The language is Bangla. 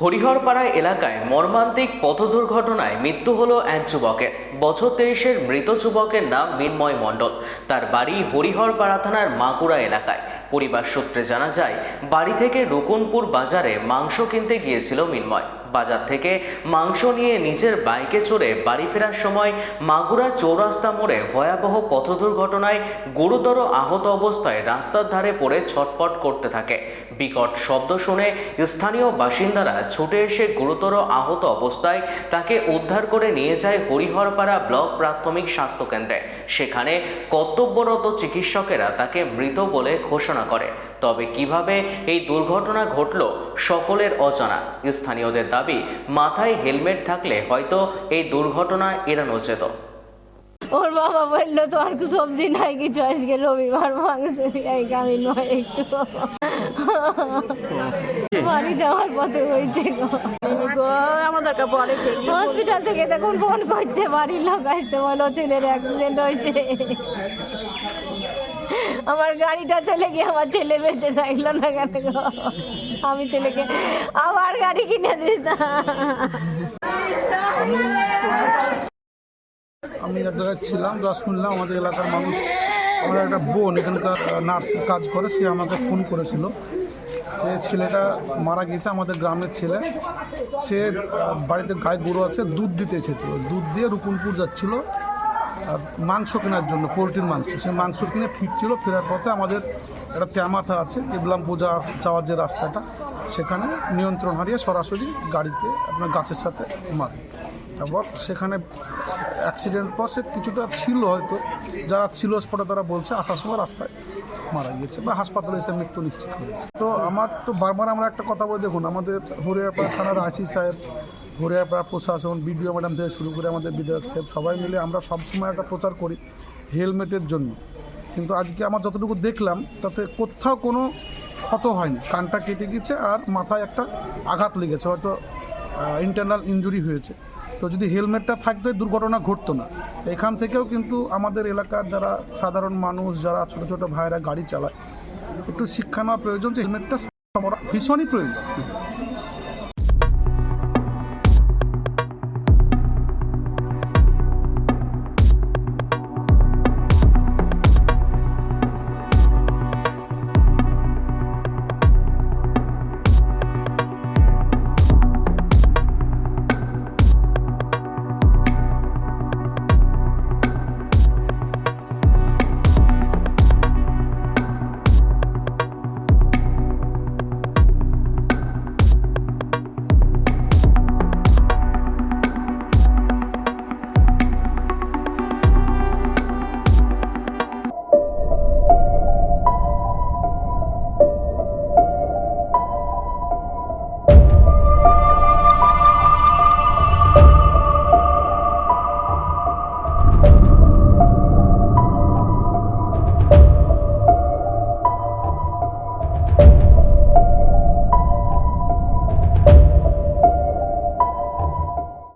হরিহরপাড়া এলাকায় মর্মান্তিক পথ দুর্ঘটনায় মৃত্যু হলো এক যুবকের। বছর তেইশের মৃত যুবকের নাম মিন্ময় মণ্ডল। তার বাড়ি হরিহরপাড়া থানার মাকুড়া এলাকায়। পরিবার সূত্রে জানা যায়, বাড়ি থেকে রুকুনপুর বাজারে মাংস কিনতে গিয়েছিল মিন্ময়। বাজার থেকে মাংস নিয়ে নিজের বাইকে চড়ে বাড়ি ফেরার সময় মাগুরা চৌরাস্তা মোড়ে ভয়াবহ পথ দুর্ঘটনায় গুরুতর আহত অবস্থায় রাস্তার ধারে পড়ে ছটপট করতে থাকে। বিকট শব্দ শুনে স্থানীয় বাসিন্দারা ছুটে এসে গুরুতর আহত অবস্থায় তাকে উদ্ধার করে নিয়ে যায় হরিহরপাড়া ব্লক প্রাথমিক স্বাস্থ্যকেন্দ্রে। সেখানে কর্তব্যরত চিকিৎসকেরা তাকে মৃত বলে ঘোষণা করে। তবে কীভাবে এই দুর্ঘটনা ঘটল সকলের অজানা। স্থানীয়দের দাবি, মাথায় হেলমেট থাকলে হয়তো এই দুর্ঘটনা এড়ানো যেত। ওর বাবা বলল তো আর সবজি নাই, কিছু আজকে রবিবার মাংস নিয়ে আমি নয় একটু। বাড়ি যাওয়ার পথে হয়েছে বলে হসপিটাল থেকে দেখুন ফোন করছে বাড়ির লোক আসতে বলো ছেলের অ্যাক্সিডেন্ট হয়েছে। আমার গাড়িটা চলে গিয়ে আমার ছেলে বেঁচে থাকল না কেন গো? আমি ছেলেকে আবার গাড়ি কিনে দিতাম। আমি এক জায়গায় ছিলাম যা শুনলাম আমাদের এলাকার মানুষ। আমার একটা বোন, এখানকার নার্সিং কাজ করে, সে আমাকে ফোন করেছিল। যে ছেলেটা মারা গেছে আমাদের গ্রামের ছেলে। সে বাড়িতে গায়ে গরু আছে, দুধ দিতে এসেছিল। দুধ দিয়ে রুকুনপুর যাচ্ছিল মাংস কেনার জন্য, পোলট্রির মাংস। সে মাংস কিনে ফিরছিল, ফেরার পথে আমাদের একটা তেমাথা আছে ইবলাম পূজা যাওয়ার যে রাস্তাটা, সেখানে নিয়ন্ত্রণ হারিয়ে সরাসরি গাড়িতে, আপনার গাছের সাথে মারে। তারপর সেখানে অ্যাক্সিডেন্ট পর সে কিছুটা ছিল হয়তো। যারা ছিল স্পটে তারা বলছে আসার সময় রাস্তায় মারা গিয়েছে বা হাসপাতালে এসে মৃত্যু নিশ্চিত হয়েছে তো আমার তো বারবার আমরা একটা কথা বলে, দেখুন, আমাদের হরিয়াপাড়া থানার আইসি সাহেব, হরিয়াপাড়া প্রশাসন, বিডিও ম্যাডাম থেকে শুরু করে আমাদের বিধায়ক সাহেব, সবাই মিলে আমরা সবসময় একটা প্রচার করি হেলমেটের জন্য। কিন্তু আজকে আমার যতটুকু দেখলাম, তাতে কোথাও কোনো ক্ষত হয়নি। কানটা কেটে গেছে আর মাথায় একটা আঘাত লেগেছে, হয়তো ইন্টারনাল ইনজুরি হয়েছে। তো যদি হেলমেটটা থাকতো দুর্ঘটনা ঘটতো না, এখান থেকেও কিন্তু আমাদের এলাকার যারা সাধারণ মানুষ, যারা ছোট ছোট ভাইরা গাড়ি চালায়, একটু শিক্ষা নেওয়া প্রয়োজন যে হেলমেটটা ভীষণই প্রয়োজন।